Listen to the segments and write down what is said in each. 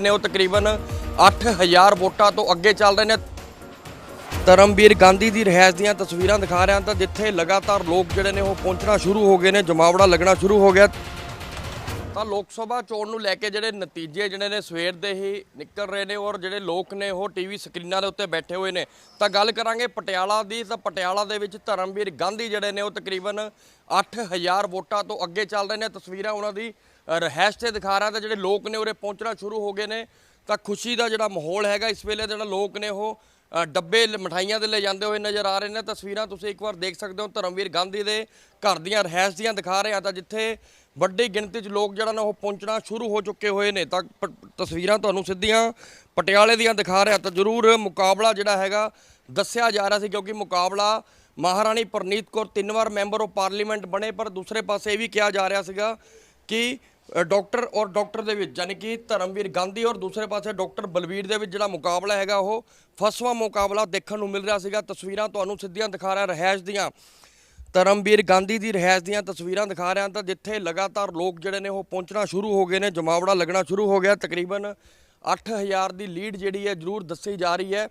ਨੇ, ਉਹ ਤਕਰੀਬਨ 8000 ਵੋਟਾਂ ਤੋਂ ਅੱਗੇ ਚੱਲ ਰਹੇ ਨੇ। ਧਰਮਵੀਰ ਗਾਂਧੀ ਦੀ ਰਿਹਾਇਸ਼ ਦੀਆਂ ਤਸਵੀਰਾਂ ਦਿਖਾ ਰਿਹਾ ਤਾਂ ਜਿੱਥੇ ਲਗਾਤਾਰ ਲੋਕ ਜਿਹੜੇ ਨੇ ਉਹ ਪਹੁੰਚਣਾ ਸ਼ੁਰੂ ਹੋ ਗਏ ਨੇ, ਜਮਾਵੜਾ ਲੱਗਣਾ ਸ਼ੁਰੂ ਹੋ ਗਿਆ। ਤਾਂ ਲੋਕ ਸਭਾ ਚੋਣ ਨੂੰ ਲੈ ਕੇ ਜਿਹੜੇ ਨਤੀਜੇ ਜਿਹੜੇ ਨੇ ਸਵੇਰ ਦੇ ਹੀ ਨਿਕਲ ਰਹੇ ਨੇ ਔਰ ਜਿਹੜੇ ਲੋਕ ਨੇ ਉਹ ਟੀਵੀ ਸਕਰੀਨਾਂ ਦੇ ਉੱਤੇ ਬੈਠੇ ਹੋਏ ਨੇ। ਤਾਂ ਗੱਲ ਕਰਾਂਗੇ ਪਟਿਆਲਾ ਦੀ, ਤਾਂ ਪਟਿਆਲਾ ਦੇ ਵਿੱਚ ਧਰਮਵੀਰ ਗਾਂਧੀ ਜਿਹੜੇ ਨੇ ਉਹ ਤਕਰੀਬਨ 8000 ਵੋਟਾਂ ਤੋਂ ਅੱਗੇ ਚੱਲ ਰਹੇ ਨੇ। ਤਸਵੀਰਾਂ ਉਹਨਾਂ ਦੀ ਰਹਿਸ਼ ਤੇ ਦਿਖਾ ਰਹਾ ਤਾਂ ਜਿਹੜੇ ਲੋਕ ਨੇ ਉਰੇ ਪਹੁੰਚਣਾ ਸ਼ੁਰੂ ਹੋ ਗਏ ਨੇ, ਤਾਂ ਖੁਸ਼ੀ ਦਾ ਜਿਹੜਾ ਮਾਹੌਲ ਹੈਗਾ, ਇਸ ਵੇਲੇ ਜਿਹੜਾ ਲੋਕ ਨੇ ਉਹ ਡੱਬੇ ਮਠਾਈਆਂ ਦੇ ਲੈ ਜਾਂਦੇ ਹੋਏ ਨਜ਼ਰ ਆ ਰਹੇ ਨੇ। ਤਸਵੀਰਾਂ ਤੁਸੀਂ ਇੱਕ ਵਾਰ ਦੇਖ ਸਕਦੇ ਹੋ। ਧਰਮਵੀਰ ਗਾਂਧੀ ਦੇ ਘਰ ਦੀਆਂ ਰਹਿਸ਼ ਦੀਆਂ ਦਿਖਾ ਰਹੇ ਆ ਤਾਂ ਜਿੱਥੇ ਵੱਡੀ ਗਿਣਤੀ 'ਚ ਲੋਕ ਜਿਹੜਾ ਨਾ ਉਹ ਪਹੁੰਚਣਾ ਸ਼ੁਰੂ ਹੋ ਚੁੱਕੇ ਹੋਏ ਨੇ। ਤਾਂ ਤਸਵੀਰਾਂ ਤੁਹਾਨੂੰ ਸਿੱਧੀਆਂ ਪਟਿਆਲੇ ਦੀਆਂ ਦਿਖਾ ਰਿਹਾ। ਤਾਂ ਜ਼ਰੂਰ ਮੁਕਾਬਲਾ ਜਿਹੜਾ ਹੈਗਾ ਦੱਸਿਆ ਜਾ ਰਿਹਾ ਸੀ ਕਿਉਂਕਿ ਮੁਕਾਬਲਾ ਮਹਾਰਾਣੀ ਪਰਨੀਤ ਕੌਰ ਤਿੰਨ ਵਾਰ ਮੈਂਬਰ ਆਫ ਪਾਰਲੀਮੈਂਟ ਬਣੇ, ਪਰ ਦੂਸਰੇ ਪਾਸੇ ਇਹ ਵੀ ਕਿਹਾ ਜਾ ਰਿਹਾ ਸੀਗਾ ਕਿ ਡਾਕਟਰ ਔਰ ਡਾਕਟਰ ਦੇ ਵਿੱਚ ਯਾਨੀ ਕਿ ਧਰਮਵੀਰ ਗਾਂਧੀ ਔਰ ਦੂਸਰੇ ਪਾਸੇ ਡਾਕਟਰ ਬਲਬੀਰ ਦੇ ਵਿੱਚ ਜਿਹੜਾ ਮੁਕਾਬਲਾ ਹੈਗਾ ਉਹ ਫਸਵਾ ਮੁਕਾਬਲਾ ਦੇਖਣ ਨੂੰ ਮਿਲ ਰਿਹਾ ਸੀਗਾ। ਤਸਵੀਰਾਂ ਤੁਹਾਨੂੰ ਸਿੱਧੀਆਂ ਦਿਖਾ ਰਿਹਾ ਰਹਿਸ਼ ਦੀਆਂ। ਧਰਮਵੀਰ ਗਾਂਧੀ ਦੀ ਰਿਹਾਇਸ਼ ਦੀਆਂ ਤਸਵੀਰਾਂ ਦਿਖਾ ਰਿਹਾ ਤਾਂ ਜਿੱਥੇ ਲਗਾਤਾਰ ਲੋਕ ਜਿਹੜੇ ਨੇ ਉਹ ਪਹੁੰਚਣਾ ਸ਼ੁਰੂ ਹੋ ਗਏ ਨੇ, ਜਮਾਵੜਾ ਲੱਗਣਾ ਸ਼ੁਰੂ ਹੋ ਗਿਆ, ਤਕਰੀਬਨ 8000 ਦੀ ਲੀਡ ਜਿਹੜੀ ਹੈ ਜ਼ਰੂਰ ਦੱਸੀ ਜਾ ਰਹੀ ਹੈ।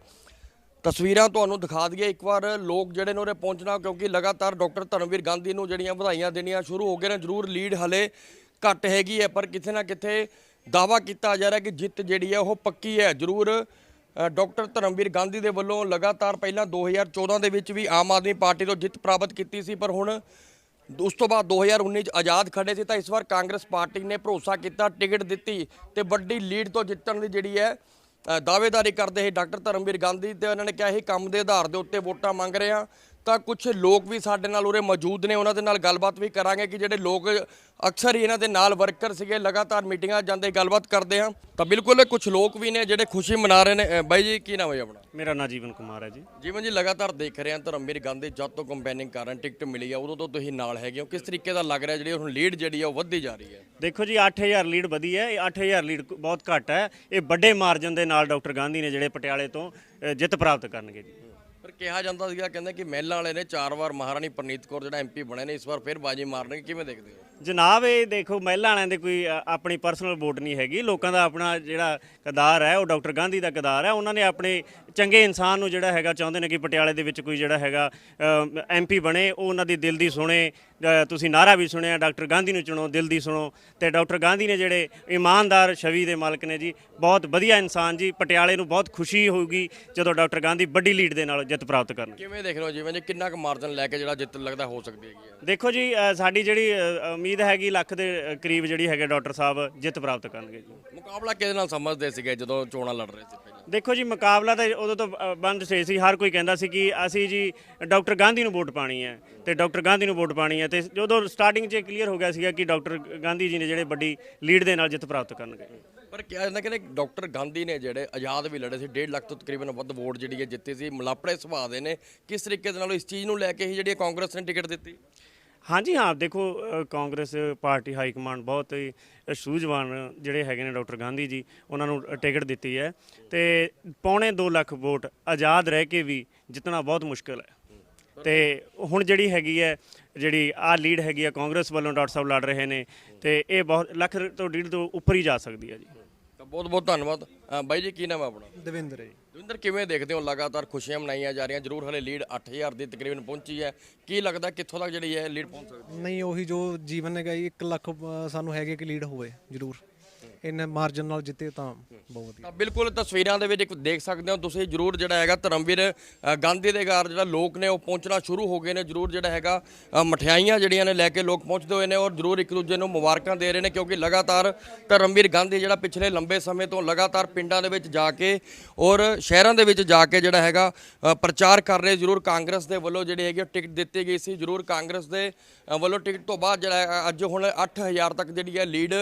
ਤਸਵੀਰਾਂ ਤੁਹਾਨੂੰ ਦਿਖਾ ਦਈਏ, ਇੱਕ ਵਾਰ ਲੋਕ ਜਿਹੜੇ ਨੇ ਉਰੇ ਪਹੁੰਚਣਾ ਕਿਉਂਕਿ ਲਗਾਤਾਰ ਡਾਕਟਰ ਧਰਮਵੀਰ ਗਾਂਧੀ ਨੂੰ ਜਿਹੜੀਆਂ ਵਧਾਈਆਂ ਦੇਣੀਆਂ ਸ਼ੁਰੂ ਹੋ ਗਏ ਨੇ, ਜ਼ਰੂਰ ਲੀਡ ਹਲੇ ਘੱਟ ਹੈਗੀ ਹੈ, ਪਰ ਕਿਤੇ ਨਾ ਕਿਤੇ ਦਾਵਾ ਕੀਤਾ ਜਾ ਰਿਹਾ ਕਿ ਜਿੱਤ ਜਿਹੜੀ ਹੈ ਉਹ ਪੱਕੀ ਹੈ, ਜ਼ਰੂਰ ਡਾਕਟਰ ਧਰਮਵੀਰ ਗਾਂਧੀ ਦੇ ਵੱਲੋਂ ਲਗਾਤਾਰ ਪਹਿਲਾਂ 2014 ਦੇ ਵਿੱਚ ਵੀ ਆਮ ਆਦਮੀ ਪਾਰਟੀ ਤੋਂ ਜਿੱਤ ਪ੍ਰਾਪਤ ਕੀਤੀ ਸੀ, ਪਰ ਹੁਣ ਉਸ ਤੋਂ ਬਾਅਦ 2019 ਚ ਆਜ਼ਾਦ ਖੜੇ ਸੀ, ਤਾਂ ਇਸ ਵਾਰ ਕਾਂਗਰਸ ਪਾਰਟੀ ਨੇ ਭਰੋਸਾ ਕੀਤਾ, ਟਿਕਟ ਦਿੱਤੀ ਤੇ ਵੱਡੀ ਲੀਡ ਤੋਂ ਜਿੱਤਣ ਦੀ ਜਿਹੜੀ ਹੈ ਦਾਅਵੇਦਾਰੀ ਕਰਦੇ ਸੀ ਡਾਕਟਰ ਧਰਮਵੀਰ ਗਾਂਧੀ ਤੇ ਉਹਨਾਂ ਨੇ ਕਿਹਾ ਇਹ ਕੰਮ ਦੇ ਆਧਾਰ ਦੇ ਉੱਤੇ ਵੋਟਾਂ ਮੰਗ ਰਹੇ ਆ ਤਾਂ ਕੁਝ ਲੋਕ ਵੀ ਸਾਡੇ ਨਾਲ ਉਰੇ ਮੌਜੂਦ ਨੇ ਉਹਨਾਂ ਦੇ ਨਾਲ ਗੱਲਬਾਤ ਵੀ ਕਰਾਂਗੇ ਕਿ ਜਿਹੜੇ ਲੋਕ ਅਕਸਰ ਹੀ ਇਹਨਾਂ ਦੇ ਨਾਲ ਵਰਕਰ ਸੀਗੇ ਲਗਾਤਾਰ ਮੀਟਿੰਗਾਂ ਜਾਂਦੇ ਗੱਲਬਾਤ ਕਰਦੇ ਆ। ਤਾਂ ਬਿਲਕੁਲ ਕੁਝ ਲੋਕ ਵੀ ਨੇ ਜਿਹੜੇ ਖੁਸ਼ੀ ਮਨਾ ਰਹੇ ਨੇ। ਅ, ਬਾਈ ਜੀ ਕੀ ਨਾਮ ਹੈ ਜੀ ਆਪਣਾ? ਮੇਰਾ ਨਾਂ ਜੀਵਨ ਕੁਮਾਰ ਹੈ ਜੀ। ਜੀਵਨ ਜੀ ਲਗਾਤਾਰ ਦੇਖ ਰਹੇ ਹਾਂ ਧਰਮਵੀਰ ਗਾਂਧੀ ਜਦ ਤੋਂ ਕੰਪੇਨਿੰਗ ਕਰਨ ਟਿਕਟ ਮਿਲੀ ਆ ਉਦੋਂ ਤੋਂ ਤੁਸੀਂ ਨਾਲ ਹੈਗੇ ਹੋ। ਕਿਸ ਤਰੀਕੇ ਦਾ ਲੱਗ ਰਿਹਾ ਜਿਹੜੀ ਹੁਣ ਲੀਡ ਜਿਹੜੀ ਆ ਉਹ ਵੱਧਦੀ ਜਾ ਰਹੀ ਹੈ? ਦੇਖੋ ਜੀ 8000 ਲੀਡ ਵਧੀ ਹੈ। ਇਹ 8000 ਲੀਡ ਬਹੁਤ ਘੱਟ ਹੈ। ਇਹ ਵੱਡੇ ਮਾਰਜਨ ਦੇ ਨਾਲ ਡਾਕਟਰ ਗਾਂਧੀ ਨੇ ਜਿਹੜੇ ਪਟਿਆਲੇ ਤੋਂ ਅ, ਜਿੱਤ ਪ੍ਰਾਪਤ ਕਰਨਗੇ ਜੀ। ਪਰ ਕਿਹਾ ਜਾਂਦਾ ਸੀਗਾ, ਕਹਿੰਦੇ ਕਿ ਮਹਿਲਾ ਵਾਲੇ ਨੇ ਚਾਰ ਵਾਰ ਮਹਾਰਾਣੀ ਪ੍ਰਨੀਤ ਕੌਰ, ਜਿਹੜਾ ਐਮਪੀ ਬਣੇ ਨੇ, ਇਸ ਵਾਰ ਫਿਰ ਬਾਜੀ ਮਾਰਨਗੇ। ਕਿਵੇਂ ਦੇਖਦੇ ਹੋ? ਜਨਾਬ ਇਹ ਦੇਖੋ ਮਹਿਲਾ ਵਾਲਿਆਂ ਦੇ ਕੋਈ ਅ, ਆਪਣੀ ਪਰਸਨਲ ਵੋਟ ਨਹੀਂ ਹੈਗੀ। ਲੋਕਾਂ ਦਾ ਆਪਣਾ ਜਿਹੜਾ ਕਦਾਰ ਹੈ ਉਹ ਡਾਕਟਰ ਗਾਂਧੀ ਦਾ ਕਦਾਰ ਹੈ। ਉਹਨਾਂ ਨੇ ਆਪਣੇ ਚੰਗੇ ਇਨਸਾਨ ਨੂੰ ਜਿਹੜਾ ਹੈਗਾ ਚਾਹੁੰਦੇ ਨੇ ਕਿ ਪਟਿਆਲੇ ਦੇ ਵਿੱਚ ਕੋਈ ਜਿਹੜਾ ਹੈਗਾ ਐਮਪੀ ਬਣੇ। ਉਹ ਉਹਨਾਂ ਦੀ ਦਿਲ ਦੀ ਸੁਣੇ। ਅ, ਤੁਸੀਂ ਨਾਰਾ ਵੀ ਸੁਣਿਆ ਡਾਕਟਰ ਗਾਂਧੀ ਨੂੰ ਚੁਣੋ ਦਿਲ ਦੀ ਸੁਣੋ। ਤੇ ਡਾਕਟਰ ਗਾਂਧੀ ਨੇ ਜਿਹੜੇ ਇਮਾਨਦਾਰ ਛਵੀ ਦੇ ਮਾਲਕ ਨੇ ਜੀ ਬਹੁਤ ਵਧੀਆ ਇਨਸਾਨ ਜੀ। ਪਟਿਆਲੇ ਨੂੰ ਬਹੁਤ ਖੁਸ਼ੀ ਹੋਊਗੀ ਜਦੋਂ ਡਾਕਟਰ ਗਾਂਧੀ ਵੱਡੀ ਲੀਡ ਦੇ ਨਾਲ ਜਿੱਤ ਪ੍ਰਾਪਤ ਕਰਨਗੇ। ਕਿਵੇਂ ਦੇਖ ਰਹੇ ਹੋ ਜਿਵੇਂ ਜੀ ਕਿੰਨਾ ਕੁ ਮਾਰਜਨ ਲੈ ਕੇ ਜਿਹੜਾ ਜਿੱਤ ਲੱਗਦਾ ਹੋ ਸਕਦੀ ਹੈਗੀ ਹੈ ਦੇਖੋ ਜੀ ਅ, ਸਾਡੀ ਜਿਹੜੀ ਅ, ਉਮੀਦ ਹੈਗੀ ਲੱਖ ਦੇ ਕਰੀਬ ਜਿਹੜੀ ਹੈਗੇ ਡਾਕਟਰ ਸਾਹਿਬ ਜਿੱਤ ਪ੍ਰਾਪਤ ਕਰਨਗੇ ਜੀ। ਮੁਕਾਬਲਾ ਕਿਹਦੇ ਨਾਲ ਸਮਝਦੇ ਸੀਗੇ ਜਦੋਂ ਚੋਣਾਂ ਲੜ ਰਹੇ ਸੀ ਪਹਿਲਾਂ? ਦੇਖੋ ਜੀ ਮੁਕਾਬਲਾ ਤਾਂ ਉਦੋਂ ਤੋਂ ਬੰਦ ਸੀ ਸੀ ਹਰ ਕੋਈ ਕਹਿੰਦਾ ਸੀ ਕਿ ਅਸੀਂ ਜੀ ਡਾਕਟਰ ਗਾਂਧੀ ਨੂੰ ਵੋਟ ਪਾਣੀ ਹੈ ਤੇ ਡਾਕਟਰ ਗਾਂਧੀ ਨੂੰ ਵੋਟ ਪਾਣੀ ਹੈ ਤੇ ਜਦੋਂ ਸਟਾਰਟਿੰਗ 'ਚ ਕਲੀਅਰ ਹੋ ਗਿਆ ਸੀਗਾ ਕਿ ਡਾਕਟਰ ਗਾਂਧੀ ਜੀ ਨੇ ਜਿਹੜੇ ਵੱਡੀ ਲੀਡ ਦੇ ਨਾਲ ਜਿੱਤ ਪ੍ਰਾਪਤ ਕਰਨਗੇ। ਪਰ ਕਿਹਾ ਜਾਂਦਾ ਕਿ ਡਾਕਟਰ ਗਾਂਧੀ ਨੇ ਜਿਹੜੇ ਆਜ਼ਾਦ ਵੀ ਲੜੇ ਸੀ 1.5 ਲੱਖ ਤੋਂ ਤਕਰੀਬਨ ਵੱਧ ਵੋਟ ਜਿਹੜੀ ਹੈ ਜਿੱਤੀ ਸੀ ਮਲਾਪੜੇ ਸੁਭਾਅ ਦੇ ਨੇ। ਕਿਸ ਤਰੀਕੇ ਦੇ ਨਾਲ ਇਸ ਚੀਜ਼ ਨੂੰ ਲੈ ਕੇ ਹੀ ਜਿਹੜੀ ਕਾਂਗਰਸ ਨੇ ਟਿਕਟ ਦਿੱਤੀ? ਹਾਂਜੀ ਹਾਂ ਦੇਖੋ ਅ, ਕਾਂਗਰਸ ਪਾਰਟੀ ਹਾਈ ਕਮਾਂਡ ਬਹੁਤ ਹੀ ਸੂਝਵਾਨ ਜਿਹੜੇ ਹੈਗੇ ਨੇ ਡਾਕਟਰ ਗਾਂਧੀ ਜੀ ਉਹਨਾਂ ਨੂੰ ਟਿਕਟ ਦਿੱਤੀ ਹੈ ਤੇ ਪੌਣੇ 2 ਲੱਖ ਵੋਟ ਆਜ਼ਾਦ ਰਹਿ ਕੇ ਵੀ ਜਿੱਤਣਾ ਬਹੁਤ ਮੁਸ਼ਕਲ ਹੈ। ਤੇ ਹੁਣ ਜਿਹੜੀ ਹੈਗੀ ਹੈ ਜਿਹੜੀ ਆ ਲੀਡ ਹੈਗੀ ਹੈ ਕਾਂਗਰਸ ਵੱਲੋਂ ਡਾਕਟਰ ਸਾਹਿਬ ਲੜ ਰਹੇ ਨੇ ਤੇ ਇਹ ਬਹੁਤ ਲੱਖ ਤੋਂ ਡੇਢ ਤੋਂ ਉੱਪਰ ਹੀ ਜਾ ਸਕਦੀ ਹੈ ਜੀ। ਬਹੁਤ ਬਹੁਤ ਧੰਨਵਾਦ। ਅ, ਬਾਈ ਜੀ ਕੀ ਨਾਮ ਹੈ ਆਪਣਾ? ਦਵਿੰਦਰ ਹੈ ਜੀ। ਦਵਿੰਦਰ ਕਿਵੇਂ ਦੇਖਦੇ ਹੋ? ਲਗਾਤਾਰ ਖੁਸ਼ੀਆਂ ਮਨਾਈਆਂ ਜਾ ਰਹੀਆਂ ਜ਼ਰੂਰ ਹਲੇ ਲੀਡ 8000 ਦੀ ਤਕਰੀਬਨ ਪਹੁੰਚੀ ਹੈ। ਕੀ ਲੱਗਦਾ ਕਿੱਥੋਂ ਤੱਕ ਜਿਹੜੀ ਹੈ ਲੀਡ ਪਹੁੰਚ ਸਕਦੀ ਨਹੀਂ ਉਹੀ ਜੋ ਜੀਵਨ ਨੇ ਗਈ 1 ਲੱਖ ਅ, ਸਾਨੂੰ ਹੈਗੇ ਕਿ ਲੀਡ ਹੋਵੇ ਜ਼ਰੂਰ। ਇੰਨੇ ਮਾਰਜਨ ਨਾਲ ਜਿੱਤੇ ਤਾਂ ਬਹੁਤ ਵਧੀਆ। ਤਾਂ ਬਿਲਕੁਲ ਤਸਵੀਰਾਂ ਦੇ ਵਿੱਚ ਇੱਕ ਦੇਖ ਸਕਦੇ ਹੋ ਤੁਸੀਂ ਜਰੂਰ ਜਿਹੜਾ ਹੈਗਾ ਧਰਮਵੀਰ ਅ, ਗਾਂਧੀ ਦੇ ਘਰ ਜਿਹੜਾ ਲੋਕ ਨੇ ਉਹ ਪਹੁੰਚਣਾ ਸ਼ੁਰੂ ਹੋ ਗਏ ਨੇ। ਜਰੂਰ ਜਿਹੜਾ ਹੈਗਾ ਅ, ਮਠਿਆਈਆਂ ਜਿਹੜੀਆਂ ਨੇ ਲੈ ਕੇ ਲੋਕ ਪਹੁੰਚਦੇ ਹੋਏ ਨੇ ਔਰ ਜਰੂਰ ਇੱਕ ਦੂਜੇ ਨੂੰ ਮੁਬਾਰਕਾਂ ਦੇ ਰਹੇ ਨੇ ਕਿਉਂਕਿ ਲਗਾਤਾਰ ਧਰਮਵੀਰ ਗਾਂਧੀ ਜਿਹੜਾ ਪਿਛਲੇ ਲੰਬੇ ਸਮੇਂ ਤੋਂ ਲਗਾਤਾਰ ਪਿੰਡਾਂ ਦੇ ਵਿੱਚ ਜਾ ਕੇ ਔਰ ਸ਼ਹਿਰਾਂ ਦੇ ਵਿੱਚ ਜਾ ਕੇ ਜਿਹੜਾ ਹੈਗਾ ਅ, ਪ੍ਰਚਾਰ ਕਰ ਰਹੇ। ਜਰੂਰ ਕਾਂਗਰਸ ਦੇ ਵੱਲੋਂ ਜਿਹੜੀ ਹੈਗੀ ਉਹ ਟਿਕਟ ਦਿੱਤੀ ਗਈ ਸੀ। ਜਰੂਰ ਕਾਂਗਰਸ ਦੇ ਅ, ਵੱਲੋਂ ਟਿਕਟ ਤੋਂ ਬਾਅਦ ਜਿਹੜਾ ਹੈਗਾ ਅੱਜ ਹੁਣ 8000 ਤੱਕ ਜਿਹੜੀ ਹੈ ਲੀਡ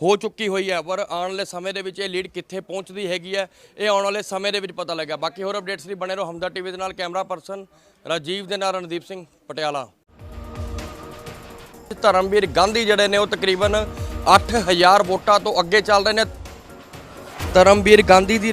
ਹੋ ਚੁੱਕੀ ਹੋਈ ਹੈ। ਪਰ ਆਉਣ ਵਾਲੇ ਸਮੇਂ ਦੇ ਵਿੱਚ ਇਹ ਲੀਡ ਕਿੱਥੇ ਪਹੁੰਚਦੀ ਹੈਗੀ ਹੈ, ਇਹ ਆਉਣ ਵਾਲੇ ਸਮੇਂ ਦੇ ਵਿੱਚ ਪਤਾ ਲੱਗੇਗਾ ਬਾਕੀ ਹੋਰ ਅਪਡੇਟਸ ਲਈ ਬਣੇ ਰਹੋ ਹਮਦਾ ਟੀਵੀ ਦੇ ਨਾਲ। ਕੈਮਰਾ ਪਰਸਨ ਰਾਜੀਵ ਦੇ ਨਾਲ ਰਣਦੀਪ ਸਿੰਘ ਪਟਿਆਲਾ। ਧਰਮਵੀਰ ਗਾਂਧੀ ਜਿਹੜੇ ਨੇ, ਉਹ ਤਕਰੀਬਨ 8000 ਵੋਟਾਂ ਤੋਂ ਅੱਗੇ ਚੱਲ ਰਹੇ ਨੇ। ਧਰਮਵੀਰ ਗਾਂਧੀ ਦੀ